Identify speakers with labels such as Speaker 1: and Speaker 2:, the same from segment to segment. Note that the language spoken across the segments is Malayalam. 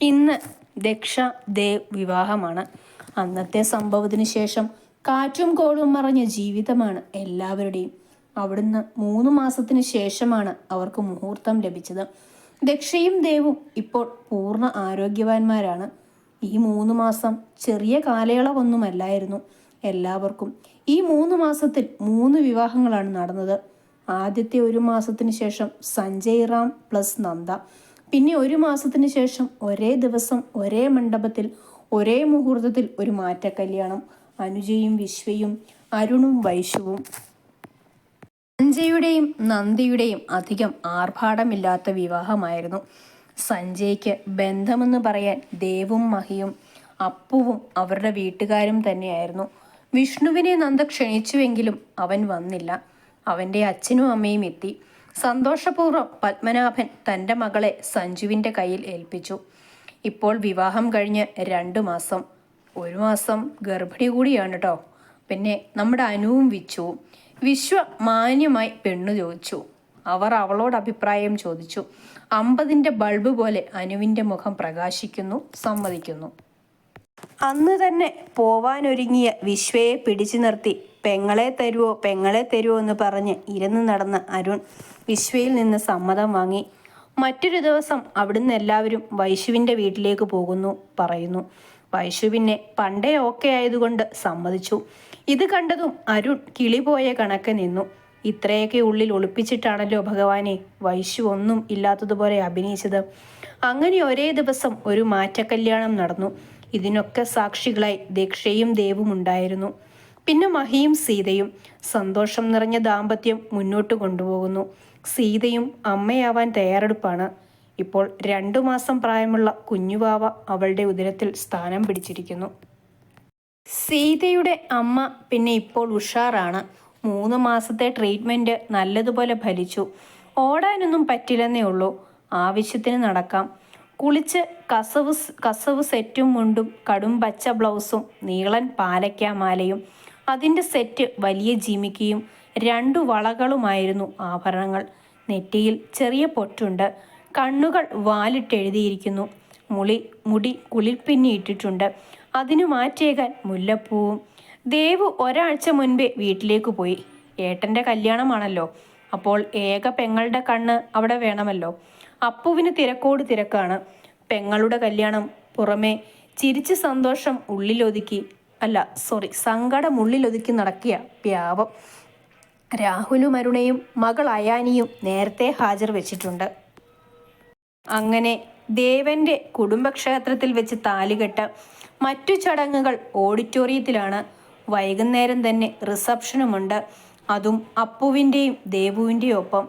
Speaker 1: ഇന്ന് ദക്ഷ ദേവ് വിവാഹമാണ്. അന്നത്തെ സംഭവത്തിന് ശേഷം കാറ്റും കോളും മറഞ്ഞ ജീവിതമാണ് എല്ലാവരുടെയും. അവിടുന്ന് മൂന്ന് മാസത്തിന് ശേഷമാണ് അവർക്ക് മുഹൂർത്തം ലഭിച്ചത്. ദക്ഷയും ദേവും ഇപ്പോൾ പൂർണ ആരോഗ്യവാന്മാരാണ്. ഈ മൂന്ന് മാസം ചെറിയ കാലയളവൊന്നുമല്ലായിരുന്നു. എല്ലാവർക്കും ഈ മൂന്ന് മാസത്തിൽ മൂന്ന് വിവാഹങ്ങളാണ് നടന്നത്. ആദ്യത്തെ ഒരു മാസത്തിന് ശേഷം സഞ്ജയ് റാം പ്ലസ് നന്ദ. പിന്നെ ഒരു മാസത്തിന് ശേഷം ഒരേ ദിവസം ഒരേ മണ്ഡപത്തിൽ ഒരേ മുഹൂർത്തത്തിൽ ഒരു മാറ്റ കല്യാണം അനുജയും വിശ്വയും അരുണും വൈശുവും. സഞ്ജയുടെയും നന്ദിയുടെയും അധികം ആർഭാടമില്ലാത്ത വിവാഹമായിരുന്നു. സഞ്ജയ്ക്ക് ബന്ധമെന്ന് പറയാൻ ദേവും മഹിയും അപ്പുവും അവരുടെ വീട്ടുകാരും തന്നെയായിരുന്നു. വിഷ്ണുവിനെ നന്ദ ക്ഷണിച്ചുവെങ്കിലും അവൻ വന്നില്ല. അവന്റെ അച്ഛനും അമ്മയും എത്തി. സന്തോഷപൂർവം പത്മനാഭൻ തന്റെ മകളെ സഞ്ജുവിന്റെ കയ്യിൽ ഏൽപ്പിച്ചു. ഇപ്പോൾ വിവാഹം കഴിഞ്ഞ് രണ്ടു മാസം. ഒരു മാസം ഗർഭിണി കൂടിയാണ് കേട്ടോ പിന്നെ നമ്മുടെ അനുവും വിച്ചു. വിശ്വ മാന്യമായി പെണ്ണു ചോദിച്ചു. അവർ അവളോട് അഭിപ്രായം ചോദിച്ചു. അമ്പതിന്റെ ബൾബ് പോലെ അനുവിന്റെ മുഖം പ്രകാശിക്കുന്നു സമ്മതിക്കുന്നു. അന്ന് തന്നെ പോവാനൊരുങ്ങിയ വിശ്വയെ പിടിച്ചു നിർത്തി പെങ്ങളെ തരുവോ പെങ്ങളെ തരുവോ എന്ന് പറഞ്ഞ് ഇരുന്ന് നടന്ന അരുൺ വിശ്വയിൽ നിന്ന് സമ്മതം വാങ്ങി. മറ്റൊരു ദിവസം അവിടുന്ന് എല്ലാവരും വൈശുവിന്റെ വീട്ടിലേക്ക് പോകുന്നു പറയുന്നു. വൈശു പിന്നെ പണ്ടേ ഓക്കെ ആയതുകൊണ്ട് സമ്മതിച്ചു. ഇത് കണ്ടതും അരുൺ കിളി പോയ കണക്ക് നിന്നു. ഇത്രയൊക്കെ ഉള്ളിൽ ഒളിപ്പിച്ചിട്ടാണല്ലോ ഭഗവാനെ വൈശു ഒന്നും ഇല്ലാത്തതുപോലെ അഭിനയിച്ചത്. അങ്ങനെ ഒരേ ദിവസം ഒരു മാറ്റക്കല്യാണം നടന്നു. ഇതിനൊക്കെ സാക്ഷികളായി ദക്ഷയും ദേവും ഉണ്ടായിരുന്നു. പിന്നെ മഹിയും സീതയും സന്തോഷം നിറഞ്ഞ ദാമ്പത്യം മുന്നോട്ട് കൊണ്ടുപോകുന്നു. സീതയും അമ്മയാവാൻ തയ്യാറെടുപ്പാണ്. ഇപ്പോൾ രണ്ടു മാസം പ്രായമുള്ള കുഞ്ഞുവാവ അവളുടെ ഉദരത്തിൽ സ്ഥാനം പിടിച്ചിരിക്കുന്നു. സീതയുടെ അമ്മ പിന്നെ ഇപ്പോൾ ഉഷാറാണ്. മൂന്ന് മാസത്തെ ട്രീറ്റ്മെന്റ് നല്ലതുപോലെ ഫലിച്ചു. ഓടാനൊന്നും പറ്റില്ലെന്നേ ഉള്ളൂ. ആവശ്യത്തിന് നടക്കാം. കുളിച്ച് കസവ് കസവ് സെറ്റും മുണ്ടും കടും പച്ച ബ്ലൗസും നീളൻ പാലക്കാമാലയും അതിന്റെ സെറ്റ് വലിയ ജീമിക്കയും രണ്ടു വളകളുമായിരുന്നു ആഭരണങ്ങൾ. നെറ്റിയിൽ ചെറിയ പൊട്ടുണ്ട്. കണ്ണുകൾ വാലിട്ടെഴുതിയിരിക്കുന്നു. മുളി മുടി കുളിർപ്പിന്നിയിട്ടിട്ടുണ്ട് അതിനു മാറ്റേകാൻ മുല്ലപ്പൂവും. ദേവു ഒരാഴ്ച മുൻപേ വീട്ടിലേക്ക് പോയി. ഏട്ടന്റെ കല്യാണമാണല്ലോ. അപ്പോൾ ഏക പെങ്ങളുടെ കണ്ണ് അവിടെ വേണമല്ലോ. അപ്പുവിന് തിരക്കോട് തിരക്കാണ്. പെങ്ങളുടെ കല്യാണം പുറമേ ചിരിച്ച് സന്തോഷം ഉള്ളിലൊതുക്കി അല്ല സോറി സങ്കടം ഉള്ളിലൊതുക്കി നടക്കിയ പ്യാവം രാഹുലും അരുണയും മകൾ അയാനിയും നേരത്തെ ഹാജർ വെച്ചിട്ടുണ്ട്. അങ്ങനെ ദേവന്റെ കുടുംബക്ഷേത്രത്തിൽ വെച്ച് താലികെട്ട് മറ്റു ചടങ്ങുകൾ ഓഡിറ്റോറിയത്തിലാണ്. വൈകുന്നേരം തന്നെ റിസപ്ഷനുമുണ്ട്. അതും അപ്പുവിന്റെയും ദേവുവിന്റെയും ഒപ്പം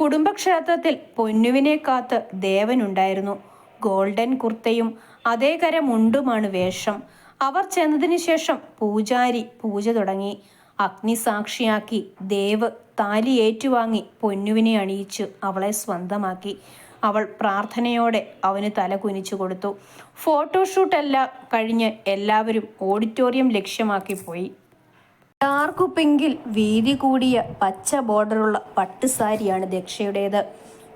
Speaker 1: കുടുംബക്ഷേത്രത്തിൽ പൊന്നുവിനെ കാത്ത് ദേവനുണ്ടായിരുന്നു. ഗോൾഡൻ കുർത്തയും അതേ മുണ്ടുമാണ് വേഷം. അവർ ചെന്നതിന് ശേഷം പൂജാരി പൂജ തുടങ്ങി. അഗ്നി സാക്ഷിയാക്കി ദേവ് താലി ഏറ്റുവാങ്ങി പൊന്നുവിനെ അണിയിച്ച് അവളെ സ്വന്തമാക്കി. അവൾ പ്രാർത്ഥനയോടെ അവന് തല കുനിച്ചു കൊടുത്തു. ഫോട്ടോഷൂട്ടെല്ലാം കഴിഞ്ഞ് എല്ലാവരും ഓഡിറ്റോറിയം ലക്ഷ്യമാക്കി പോയി. ഡാർക്ക് പിങ്കിൽ വീതി കൂടിയ പച്ച ബോർഡറുള്ള പട്ടുസാരിയാണ് ദക്ഷയുടേത്.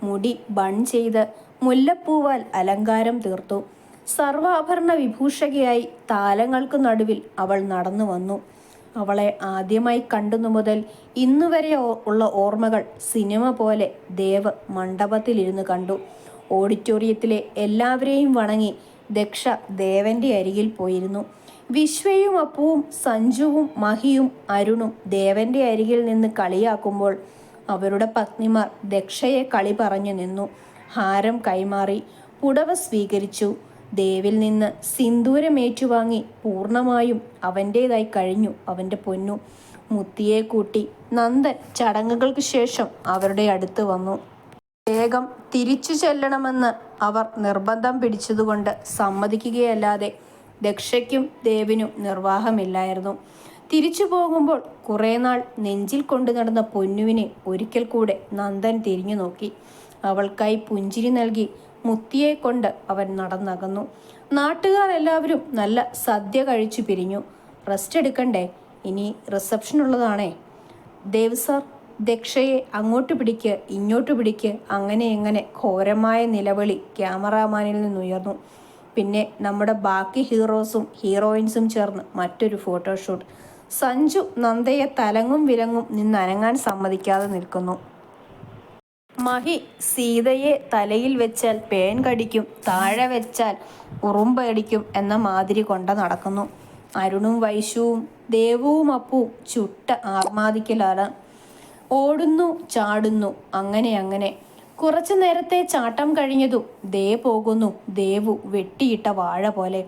Speaker 1: മുടി ബൺ ചെയ്ത് മുല്ലപ്പൂവാൽ അലങ്കാരം തീർത്തു. സർവാഭരണ വിഭൂഷകയായി താലങ്ങൾക്കു നടുവിൽ അവൾ നടന്നു വന്നു. അവളെ ആദ്യമായി കണ്ടുന്നു മുതൽ ഇന്നുവരെ ഉള്ള ഓർമ്മകൾ സിനിമ പോലെ ദേവ് മണ്ഡപത്തിലിരുന്ന് കണ്ടു. ഓഡിറ്റോറിയത്തിലെ എല്ലാവരെയും വണങ്ങി ദക്ഷ ദേവന്റെ അരികിൽ പോയിരുന്നു. വിശ്വയും അപ്പുവും സഞ്ജുവും മഹിയും അരുണും ദേവന്റെ അരികിൽ നിന്ന് കളിയാക്കുമ്പോൾ അവരുടെ പത്നിമാർ ദക്ഷയെ കളി പറഞ്ഞു നിന്നു. ഹാരം കൈമാറി. പുടവ സ്വീകരിച്ചു. ദേവിൽ നിന്ന് സിന്ദൂരം ഏറ്റുവാങ്ങി പൂർണമായും അവന്റേതായി കഴിഞ്ഞു അവന്റെ പൊന്നു. മുത്തിയെ കൂട്ടി നന്ദൻ ചടങ്ങുകൾക്ക് ശേഷം അവരുടെ അടുത്ത് വന്നു. വേഗം തിരിച്ചു ചെല്ലണമെന്ന് അവർ നിർബന്ധം പിടിച്ചതുകൊണ്ട് സമ്മതിക്കുകയല്ലാതെ ദക്ഷയ്ക്കും ദേവിനും നിർവാഹമില്ലായിരുന്നു. തിരിച്ചു പോകുമ്പോൾ കുറേ നാൾ നെഞ്ചിൽ കൊണ്ടു നടന്ന പൊന്നുവിനെ ഒരിക്കൽ കൂടെ നന്ദൻ തിരിഞ്ഞു നോക്കി. അവൾക്കായി പുഞ്ചിരി നൽകി മുത്തിയെ കൊണ്ട് അവൻ നടന്നകന്നു. നാട്ടുകാർ എല്ലാവരും നല്ല സദ്യ കഴിച്ചു പിരിഞ്ഞു. റെസ്റ്റ് എടുക്കണ്ടേ? ഇനി റിസപ്ഷൻ ഉള്ളതാണേ. ദേവ് സാർ ദക്ഷയെ അങ്ങോട്ട് പിടിക്ക് ഇങ്ങോട്ട് പിടിക്ക്. അങ്ങനെ എങ്ങനെ ഘോരമായ നിലവിളി ക്യാമറാമാനിൽ നിന്നുയർന്നു. പിന്നെ നമ്മുടെ ബാക്കി ഹീറോസും ഹീറോയിൻസും ചേർന്ന് മറ്റൊരു ഫോട്ടോഷൂട്ട്. സഞ്ജു നന്ദയെ തലങ്ങും വിലങ്ങും നിന്നനങ്ങാൻ സമ്മതിക്കാതെ നിൽക്കുന്നു. മഹി സീതയെ തലയിൽ വെച്ചാൽ പേൻ കടിക്കും താഴെ വെച്ചാൽ ഉറുമ്പടിക്കും എന്ന മാതിരി കൊണ്ട നടക്കുന്നു. അരുണും വൈശുവും ദേവവും അപ്പുവും ചുട്ട ആർമാദിക്കലാണ്. ഓടുന്നു ചാടുന്നു അങ്ങനെ അങ്ങനെ. കുറച്ചു നേരത്തെ ചാട്ടം കഴിഞ്ഞതു ദേ പോകുന്നു ദേവു വെട്ടിയിട്ട വാഴ പോലെ.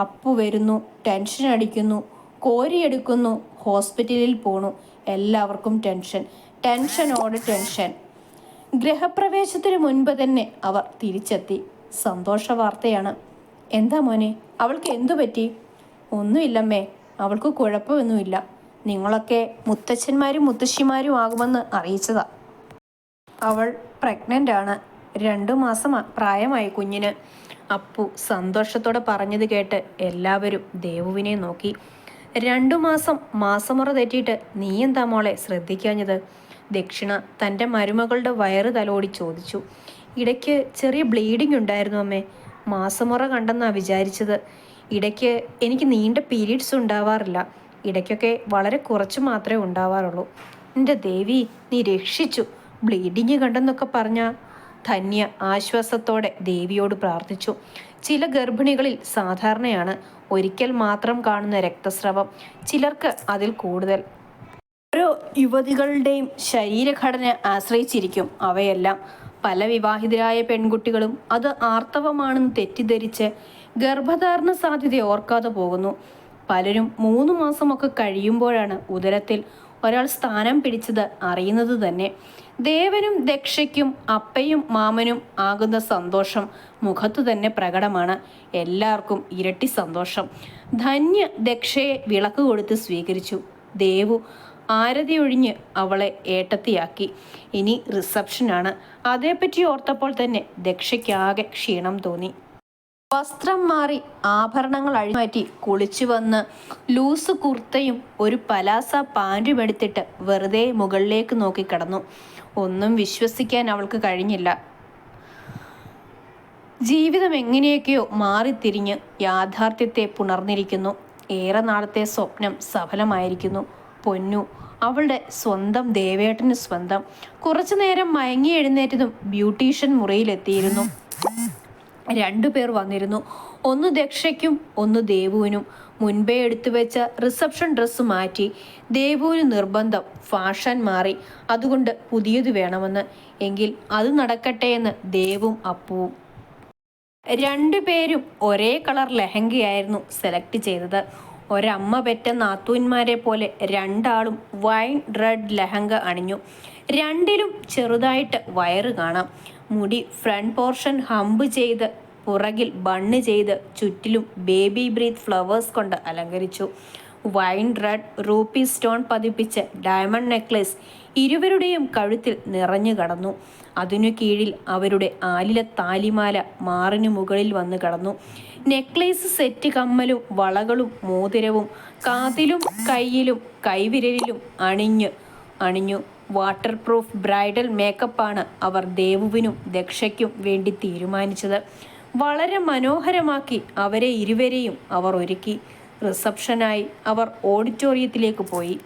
Speaker 1: അപ്പു വരുന്നു ടെൻഷൻ അടിക്കുന്നു കോരിയെടുക്കുന്നു ഹോസ്പിറ്റലിൽ പോണു. എല്ലാവർക്കും ടെൻഷൻ. ടെൻഷനോട് ടെൻഷൻ. ഗ്രഹപ്രവേശത്തിന് മുൻപ് തന്നെ അവർ തിരിച്ചെത്തി. സന്തോഷ വാർത്തയാണ്. എന്താ മോനെ അവൾക്ക് എന്തു പറ്റി? ഒന്നുമില്ലമ്മേ അവൾക്ക് കുഴപ്പമൊന്നുമില്ല. നിങ്ങളൊക്കെ മുത്തച്ഛന്മാരും മുത്തശ്ശിമാരും ആകുമെന്ന് അറിയിച്ചതാ. അവൾ പ്രഗ്നന്റ് ആണ്. രണ്ടു മാസം പ്രായമായി കുഞ്ഞിന്. അപ്പു സന്തോഷത്തോടെ പറഞ്ഞത് കേട്ട് എല്ലാവരും ദേവുവിനെ നോക്കി. രണ്ടു മാസം മാസമുറ തെറ്റിയിട്ട് നീ എന്താ മോളെ ശ്രദ്ധിക്കാഞ്ഞത്? ദക്ഷിണ തന്റെ മരുമകളുടെ വയറ് തലോടി ചോദിച്ചു. ഇടയ്ക്ക് ചെറിയ ബ്ലീഡിംഗ് ഉണ്ടായിരുന്നു അമ്മേ. മാസമുറ കണ്ടെന്നാ വിചാരിച്ചത്. ഇടയ്ക്ക് എനിക്ക് നീണ്ട പീരീഡ്സ് ഉണ്ടാവാറില്ല. ഇടയ്ക്കൊക്കെ വളരെ കുറച്ച് മാത്രമേ ഉണ്ടാവാറുള്ളൂ. എന്റെ ദേവി നീ രക്ഷിച്ചു. ബ്ലീഡിങ് കണ്ടെന്നൊക്കെ പറഞ്ഞ ധന്യ ആശ്വാസത്തോടെ ദേവിയോട് പ്രാർത്ഥിച്ചു. ചില ഗർഭിണികളിൽ സാധാരണയാണ്. ഒരിക്കൽ മാത്രം കാണുന്ന രക്തസ്രവം. ചിലർക്ക് അതിൽ കൂടുതൽ. യുവതികളുടെയും ശരീരഘടന ആശ്രയിച്ചിരിക്കും അവയെല്ലാം. പല വിവാഹിതരായ പെൺകുട്ടികളും അത് ആർത്തവമാണെന്ന് തെറ്റിദ്ധരിച്ച് ഗർഭധാരണ സാധ്യത ഓർക്കാതെ പോകുന്നു. പലരും മൂന്ന് മാസമൊക്കെ കഴിയുമ്പോഴാണ് ഉദരത്തിൽ ഒരാൾ സ്ഥാനം പിടിച്ചത് അറിയുന്നത് തന്നെ. ദേവനും ദക്ഷയ്ക്കും അപ്പയും മാമനും ആകുന്ന സന്തോഷം മുഖത്തു തന്നെ പ്രകടമാണ്. എല്ലാവർക്കും ഇരട്ടി സന്തോഷം. ധന്യ ദക്ഷയെ വിളക്ക് കൊടുത്ത് സ്വീകരിച്ചു. ദേവു ആരതി ഒഴിഞ്ഞ് അവളെ ഏട്ടത്തിയാക്കി. ഇനി റിസപ്ഷനാണ് അതേപ്പറ്റി ഓർത്തപ്പോൾ തന്നെ ദക്ഷയ്ക്കാകെ ക്ഷീണം തോന്നി. വസ്ത്രം മാറി ആഭരണങ്ങൾ അഴിമാറ്റി കുളിച്ചു വന്ന് ലൂസ് കുർത്തയും ഒരു പലാസ പാന്റും എടുത്തിട്ട് വെറുതെ മുകളിലേക്ക് നോക്കി കിടന്നു. ഒന്നും വിശ്വസിക്കാൻ അവൾക്ക് കഴിഞ്ഞില്ല. ജീവിതം എങ്ങനെയൊക്കെയോ മാറിത്തിരിഞ്ഞ് യാഥാർത്ഥ്യത്തെ പുണർന്നിരിക്കുന്നു. ഏറെ നാളത്തെ സ്വപ്നം സഫലമായിരിക്കുന്നു. പൊന്നു. അവളുടെ സ്വന്തം ദേവേട്ടന് സ്വന്തം. കുറച്ചു നേരം മയങ്ങി എഴുന്നേറ്റതും ബ്യൂട്ടീഷ്യൻ മുറിയിലെത്തിയിരുന്നു. രണ്ടുപേർ വന്നിരുന്നു. ഒന്ന് ദക്ഷയ്ക്കും ഒന്ന് ദേവുവിനും. മുൻപേ എടുത്തു വെച്ച റിസപ്ഷൻ ഡ്രസ്സ് മാറ്റി. ദേവുവിന് നിർബന്ധം ഫാഷൻ മാറി. അതുകൊണ്ട് പുതിയത് വേണമെന്ന്. എങ്കിൽ അത് നടക്കട്ടെ എന്ന് ദേവും അപ്പുവും. രണ്ടുപേരും ഒരേ കളർ ലെഹങ്കയായിരുന്നു സെലക്ട് ചെയ്തത്. ഒരമ്മ പെറ്റ നാത്തൂന്മാരെ പോലെ രണ്ടാളും വൈൻ റെഡ് ലഹങ്ക അണിഞ്ഞു. രണ്ടിലും ചെറുതായിട്ട് വയറ് കാണാം. മുടി ഫ്രണ്ട് പോർഷൻ ഹമ്പ് ചെയ്ത് പുറകിൽ ബണ്ണ് ചെയ്ത് ചുറ്റിലും ബേബി ബ്രീത്ത് ഫ്ലവേഴ്സ് കൊണ്ട് അലങ്കരിച്ചു. വൈൻ റെഡ് റൂപ്പി സ്റ്റോൺ പതിപ്പിച്ച ഡയമണ്ട് നെക്ലേസ് ഇരുവരുടെയും കഴുത്തിൽ നിറഞ്ഞു കടന്നു. അതിനു കീഴിൽ അവരുടെ ആലില താലിമാല മാറിനു മുകളിൽ വന്ന് കടന്നു. നെക്ലേസ് സെറ്റ് കമ്മലും വളകളും മോതിരവും കാതിലും കയ്യിലും കൈവിരലിലും അണിഞ്ഞു അണിഞ്ഞു. വാട്ടർ പ്രൂഫ് ബ്രൈഡൽ മേക്കപ്പാണ് അവർ ദേവുവിനും ദക്ഷയ്ക്കും വേണ്ടി തീരുമാനിച്ചത്. വളരെ മനോഹരമാക്കി അവരെ ഇരുവരെയും അവർ ഒരുക്കി. റിസപ്ഷനായി അവർ ഓഡിറ്റോറിയത്തിലേക്ക് പോയി.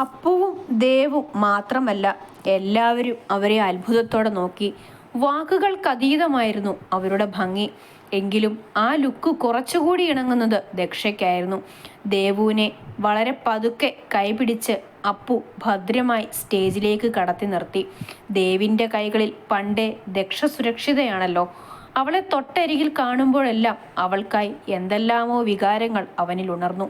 Speaker 1: അപ്പുവും ദേവും മാത്രമല്ല എല്ലാവരും അവരെ അത്ഭുതത്തോടെ നോക്കി. വാക്കുകൾക്കതീതമായിരുന്നു അവരുടെ ഭംഗി. എങ്കിലും ആ ലുക്ക് കുറച്ചുകൂടി ഇണങ്ങുന്നത് ദക്ഷയ്ക്കായിരുന്നു. ദേവുവിനെ വളരെ പതുക്കെ കൈപിടിച്ച് അപ്പു ഭദ്രമായി സ്റ്റേജിലേക്ക് കടത്തി നിർത്തി. ദേവിന്റെ കൈകളിൽ പണ്ടേ ദക്ഷ സുരക്ഷിതയാണല്ലോ അവളെ തൊട്ടരികിൽ കാണുമ്പോഴെല്ലാം അവൾക്കായി എന്തെല്ലാമോ വികാരങ്ങൾ അവനിൽ ഉണർന്നു.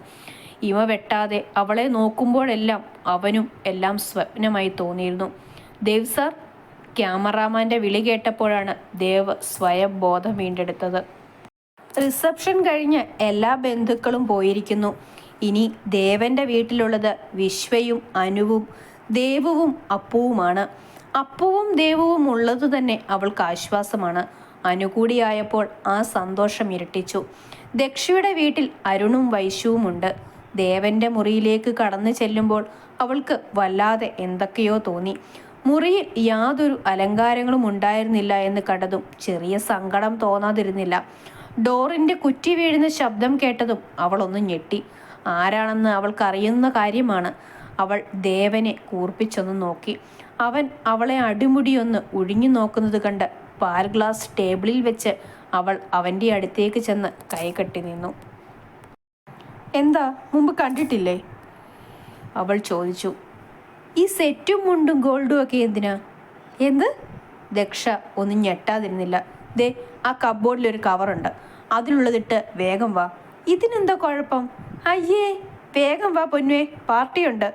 Speaker 1: ഇമ വെട്ടാതെ അവളെ നോക്കുമ്പോഴെല്ലാം അവനും എല്ലാം സ്വപ്നമായി തോന്നിയിരുന്നു. ദേവ് സാർ ക്യാമറാമാന്റെ വിളി കേട്ടപ്പോഴാണ് ദേവ് സ്വയം ബോധം വീണ്ടെടുത്തത്. റിസപ്ഷൻ കഴിഞ്ഞ് എല്ലാ ബന്ധുക്കളും പോയിരിക്കുന്നു. ഇനി ദേവന്റെ വീട്ടിലുള്ളത് വിശ്വയും അനുവും ദേവവും അപ്പുവുമാണ്. അപ്പുവും ദേവവും ഉള്ളത് തന്നെ അവൾക്ക് ആശ്വാസമാണ്. അനുകൂടിയായപ്പോൾ ആ സന്തോഷം ഇരട്ടിച്ചു. ദക്ഷയുടെ വീട്ടിൽ അരുണും വൈശുവുമുണ്ട്. ദേവന്റെ മുറിയിലേക്ക് കടന്നു ചെല്ലുമ്പോൾ അവൾക്ക് വല്ലാതെ എന്തൊക്കെയോ തോന്നി. മുറിയിൽ യാതൊരു അലങ്കാരങ്ങളും ഉണ്ടായിരുന്നില്ല എന്ന് കണ്ടതും ചെറിയ സങ്കടം തോന്നാതിരുന്നില്ല. ഡോറിന്റെ കുറ്റി വീഴുന്ന ശബ്ദം കേട്ടതും അവൾ ഒന്ന് ഞെട്ടി. ആരാണെന്ന് അവൾക്കറിയുന്ന കാര്യമാണ്. അവൾ ദേവനെ കൂർപ്പിച്ചൊന്ന് നോക്കി. അവൻ അവളെ അടിമുടിയൊന്ന് ഒഴിഞ്ഞു നോക്കുന്നത് കണ്ട് പാൽ ഗ്ലാസ് ടേബിളിൽ വെച്ച് അവൾ അവന്റെ അടുത്തേക്ക് ചെന്ന് കൈകെട്ടി നിന്നു. എന്താ? മുമ്പ് കണ്ടിട്ടില്ലേ? അവൾ ചോദിച്ചു. ഈ സെറ്റും മുണ്ടും ഗോൾഡും ഒക്കെ എന്തിനാ? എന്ത്? ദക്ഷ ഒന്നും ഞെട്ടാതിരുന്നില്ല. ദേ ആ കബോർഡിൽ ഒരു കവറുണ്ട് അതിലുള്ളതിട്ട് വേഗം വാ. ഇതിനെന്താ കുഴപ്പം? അയ്യേ വേഗം വാ പൊന്നുവേ പാർട്ടിയുണ്ട്.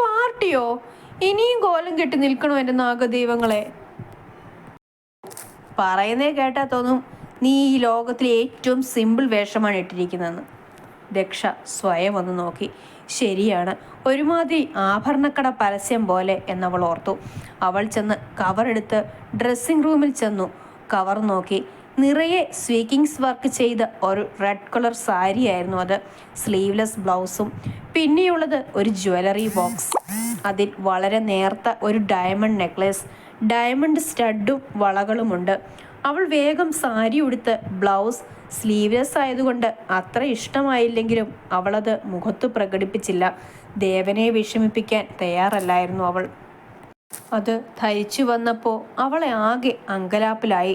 Speaker 1: പാർട്ടിയോ? ഇനിയും കോലം കെട്ടി നിൽക്കണോ എന്റെ നാഗദൈവങ്ങളെ? പറയുന്നേ കേട്ടാ തോന്നും നീ ഈ ലോകത്തിലെ ഏറ്റവും സിമ്പിൾ വേഷമാണ് ഇട്ടിരിക്കുന്നതെന്ന്. ദക്ഷ സ്വയം ഒന്ന് നോക്കി. ശരിയാണ് ഒരുമാതിരി ആഭരണക്കട പരസ്യം പോലെ എന്നവൾ ഓർത്തു. അവൾ ചെന്ന് കവറെടുത്ത് ഡ്രസ്സിംഗ് റൂമിൽ ചെന്നു. കവർ നോക്കി. നിറയെ സ്വീക്കിങ്സ് വർക്ക് ചെയ്ത ഒരു റെഡ് കളർ സാരിയായിരുന്നു അത്. സ്ലീവ്ലെസ് ബ്ലൗസും പിന്നെയുള്ളത് ഒരു ജ്വല്ലറി ബോക്സ്. അതിൽ വളരെ നേർത്ത ഒരു ഡയമണ്ട് നെക്ലേസ് ഡയമണ്ട് സ്റ്റഡും വളകളുമുണ്ട്. അവൾ വേഗം സാരി ഉടുത്ത് ബ്ലൗസ് സ്ലീവ്ലെസ് ആയതുകൊണ്ട് അത്ര ഇഷ്ടമായില്ലെങ്കിലും അവളത് മുഖത്ത് പ്രകടിപ്പിച്ചില്ല. ദേവനെ വിഷമിപ്പിക്കാൻ തയ്യാറല്ലായിരുന്നു അവൾ. അത് ധരിച്ചു വന്നപ്പോൾ അവളെ ആകെ അങ്കലാപ്പിലായി.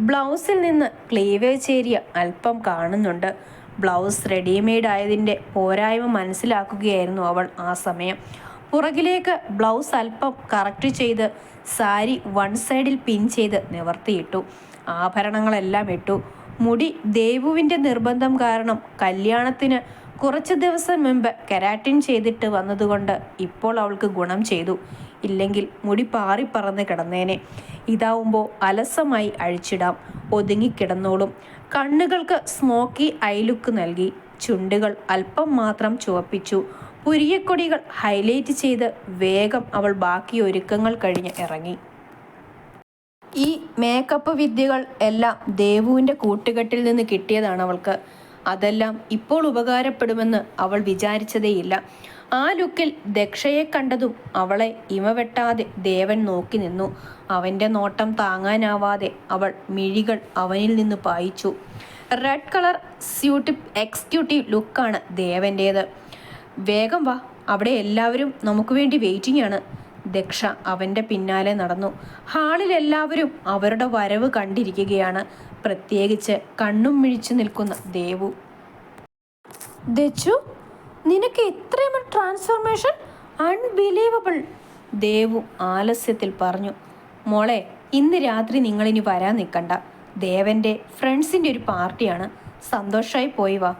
Speaker 1: ബ്ലൗസിൽ നിന്ന് ക്ലീവേജ് ഏരിയ അല്പം കാണുന്നുണ്ട്. ബ്ലൗസ് റെഡിമെയ്ഡ് ആയതിന്റെ പോരായ്മ മനസ്സിലാക്കുകയായിരുന്നു അവൾ ആ സമയം. പുറകിലേക്ക് ബ്ലൗസ് അല്പം കറക്റ്റ് ചെയ്ത് സാരി വൺ സൈഡിൽ പിൻ ചെയ്ത് നിവർത്തിയിട്ടു. ആഭരണങ്ങളെല്ലാം ഇട്ടു. മുടി ദേവുവിന്റെ നിർബന്ധം കാരണം കല്യാണത്തിന് കുറച്ച് ദിവസം മുമ്പ് കെരാറ്റിൻ ചെയ്തിട്ട് വന്നതുകൊണ്ട് ഇപ്പോൾ അവൾക്ക് ഗുണം ചെയ്തു. ഇല്ലെങ്കിൽ മുടി പാറിപ്പറന്ന് കിടന്നേനെ. ഇതാവുമ്പോൾ അലസമായി അഴിച്ചിടാം. ഒതുങ്ങിക്കിടന്നോളും കണ്ണുകൾക്ക് സ്മോക്കി ഐലുക്ക് നൽകി. ചുണ്ടുകൾ അല്പം മാത്രം ചുവപ്പിച്ചു. പുരിയക്കൊടികൾ ഹൈലൈറ്റ് ചെയ്ത് വേഗം അവൾ ബാക്കി ഒരുക്കങ്ങൾ കഴിഞ്ഞ് ഇറങ്ങി. ഈ മേക്കപ്പ് വിദ്യകൾ എല്ലാം ദേവുവിന്റെ കൂട്ടുകെട്ടിൽ നിന്ന് കിട്ടിയതാണ് അവൾക്ക്. അതെല്ലാം ഇപ്പോൾ ഉപകാരപ്പെടുമെന്ന് അവൾ വിചാരിച്ചതേയില്ല. ആ ലുക്കിൽ ദക്ഷയെ കണ്ടതും അവളെ ഇമവെട്ടാതെ ദേവൻ നോക്കി നിന്നു. അവന്റെ നോട്ടം താങ്ങാനാവാതെ അവൾ മിഴികൾ അവനിൽ നിന്ന് പായിച്ചു. റെഡ് കളർ സ്യൂട്ട് എക്സിക്യൂട്ടീവ് ലുക്കാണ് ദേവന്റേത് വേഗം വാ അവിടെ എല്ലാവരും നമുക്ക് വേണ്ടി വെയിറ്റിംഗ് ആണ്. ദക്ഷ അവന്റെ പിന്നാലെ നടന്നു. ഹാളിൽ എല്ലാവരും അവരുടെ വരവ് കണ്ടിരിക്കുകയാണ്. പ്രത്യേകിച്ച് കണ്ണും മിഴിച്ചു നിൽക്കുന്ന ദേവു. ദച്ചു നിനക്ക് ഇത്രയും ട്രാൻസ്ഫോർമേഷൻ അൺബിലീവബിൾ ദേവു ആലസ്യത്തിൽ പറഞ്ഞു മോളെ ഇന്ന് രാത്രി നിങ്ങളിനി വരാൻ നിൽക്കണ്ട. ദേവന്റെ ഫ്രണ്ട്സിന്റെ ഒരു പാർട്ടിയാണ്. സന്തോഷമായി പോയി വാ.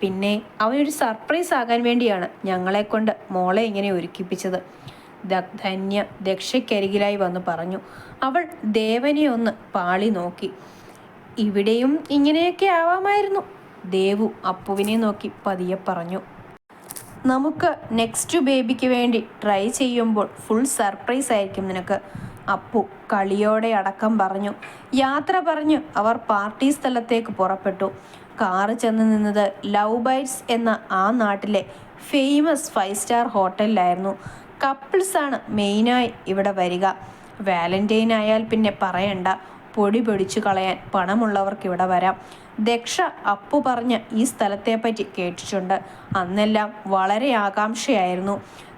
Speaker 1: പിന്നെ അവനൊരു സർപ്രൈസ് ആകാൻ വേണ്ടിയാണ് ഞങ്ങളെ കൊണ്ട് മോളെ ഇങ്ങനെ ഒരുക്കിപ്പിച്ചത്. ധന്യ ദക്ഷയ്ക്കരികിലായി വന്ന് പറഞ്ഞു. അവൾ ദേവനെ ഒന്ന് പാളി നോക്കി. ഇവിടെയും ഇങ്ങനെയൊക്കെ ആവാമായിരുന്നു. ദേവു അപ്പുവിനെ നോക്കി പതിയെ പറഞ്ഞു നമുക്ക് നെക്സ്റ്റ് ബേബിക്ക് വേണ്ടി ട്രൈ ചെയ്യുമ്പോൾ ഫുൾ സർപ്രൈസ് ആയിരിക്കും നിനക്ക്. അപ്പു കളിയോടെ അടക്കം പറഞ്ഞു. യാത്ര പറഞ്ഞു അവർ പാർട്ടി സ്ഥലത്തേക്ക് പുറപ്പെട്ടു. കാറ് ചെന്ന് നിന്നത് ലവ് ബൈറ്റ്സ് എന്ന ആ നാട്ടിലെ ഫേമസ് ഫൈവ് സ്റ്റാർ ഹോട്ടലിലായിരുന്നു കപ്പിൾസാണ് മെയിനായി ഇവിടെ വരിക. വാലന്റൈൻ ആയാൽ പിന്നെ പറയണ്ട. പൊടി പൊടിച്ചു കളയാൻ പണമുള്ളവർക്ക് ഇവിടെ വരാം. ദക്ഷ അപ്പു പറഞ്ഞ് ഈ സ്ഥലത്തെപ്പറ്റി കേട്ടിട്ടുണ്ട്. അന്നെല്ലാം വളരെ ആകാംക്ഷയായിരുന്നു.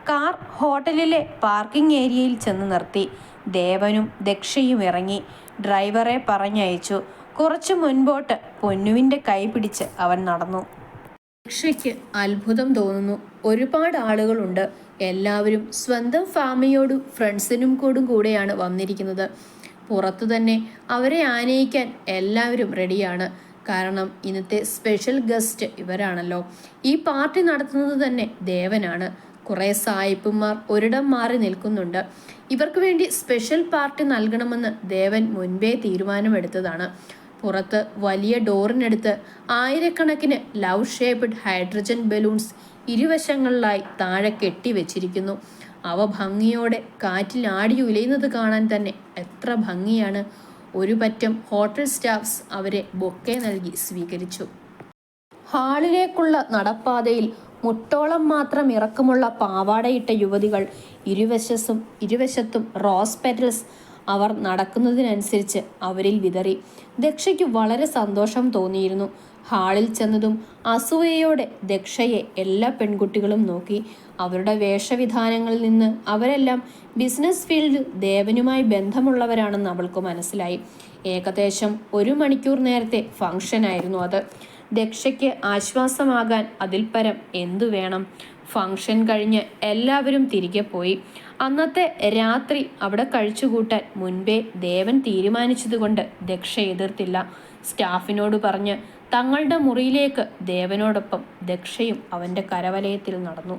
Speaker 1: കാർ ഹോട്ടലിലെ പാർക്കിംഗ് ഏരിയയിൽ ചെന്ന് നിർത്തി. ദേവനും ദക്ഷയും ഇറങ്ങി. ഡ്രൈവറെ പറഞ്ഞയച്ചു. കുറച്ചു മുൻപോട്ട് പൊന്നുവിന്റെ കൈ പിടിച്ച് അവൻ നടന്നു. ദക്ഷയ്ക്ക് അത്ഭുതം തോന്നുന്നു. ഒരുപാട് ആളുകളുണ്ട്. എല്ലാവരും സ്വന്തം ഫാമിയോടും ഫ്രണ്ട്സിനും കൂടും കൂടെയാണ് വന്നിരിക്കുന്നത്. പുറത്തു തന്നെ അവരെ ആനയിക്കാൻ എല്ലാവരും റെഡിയാണ്. കാരണം ഇന്നത്തെ സ്പെഷ്യൽ ഗസ്റ്റ് ഇവരാണല്ലോ. ഈ പാർട്ടി നടത്തുന്നത് തന്നെ ദേവനാണ്. കുറേ സായിപ്പുമാർ ഒരിടം മാറി നിൽക്കുന്നുണ്ട്. ഇവർക്ക് വേണ്ടി സ്പെഷ്യൽ പാർട്ടി നൽകണമെന്ന് ദേവൻ മുൻപേ തീരുമാനമെടുത്തതാണ്. പുറത്ത് വലിയ ഡോറിനടുത്ത് ആയിരക്കണക്കിന് ലവ് ഷേപ്ഡ് ഹൈഡ്രജൻ ബലൂൺസ് ഇരുവശങ്ങളിലായി താഴെ കെട്ടിവെച്ചിരിക്കുന്നു. അവ ഭംഗിയോടെ കാറ്റിൽ ആടി ഉലയുന്നത് കാണാൻ തന്നെ എത്ര ഭംഗിയാണ്. ഒരു പറ്റം ഹോട്ടൽ സ്റ്റാഫ്സ് അവരെ ബൊക്കെ നൽകി സ്വീകരിച്ചു. ഹാളിലേക്കുള്ള നടപ്പാതയിൽ മുട്ടോളം മാത്രം ഇറക്കമുള്ള പാവാടയിട്ട യുവതികൾ ഇരുവശത്തും ഇരുവശത്തും റോസ് പെറ്റൽസ് അവർ നടക്കുന്നതിനനുസരിച്ച് അവരിൽ വിതറി. ദക്ഷയ്ക്ക് വളരെ സന്തോഷം തോന്നിയിരുന്നു. ഹാളിൽ ചെന്നതും അസൂയയോടെ ദക്ഷയെ എല്ലാ പെൺകുട്ടികളും നോക്കി അവരുടെ വേഷവിധാനങ്ങളിൽ നിന്ന് അവരെല്ലാം ബിസിനസ് ഫീൽഡ് ദേവനുമായി ബന്ധമുള്ളവരാണെന്ന് അവൾക്ക് മനസ്സിലായി. ഏകദേശം ഒരു മണിക്കൂർ നേരത്തെ ഫംഗ്ഷനായിരുന്നു അത്. ദക്ഷയ്ക്ക് ആശ്വാസമാകാൻ അതിൽ പരം എന്തു വേണം? ഫംഗ്ഷൻ കഴിഞ്ഞ് എല്ലാവരും തിരികെ പോയി. അന്നത്തെ രാത്രി അവിടെ കഴിച്ചുകൂട്ടാൻ മുൻപേ ദേവൻ തീരുമാനിച്ചതുകൊണ്ട് ദക്ഷ എതിർത്തില്ല. സ്റ്റാഫിനോട് പറഞ്ഞ് തങ്ങളുടെ മുറിയിലേക്ക് ദേവനോടൊപ്പം ദക്ഷയും അവന്റെ കരവലയത്തിൽ നടന്നു.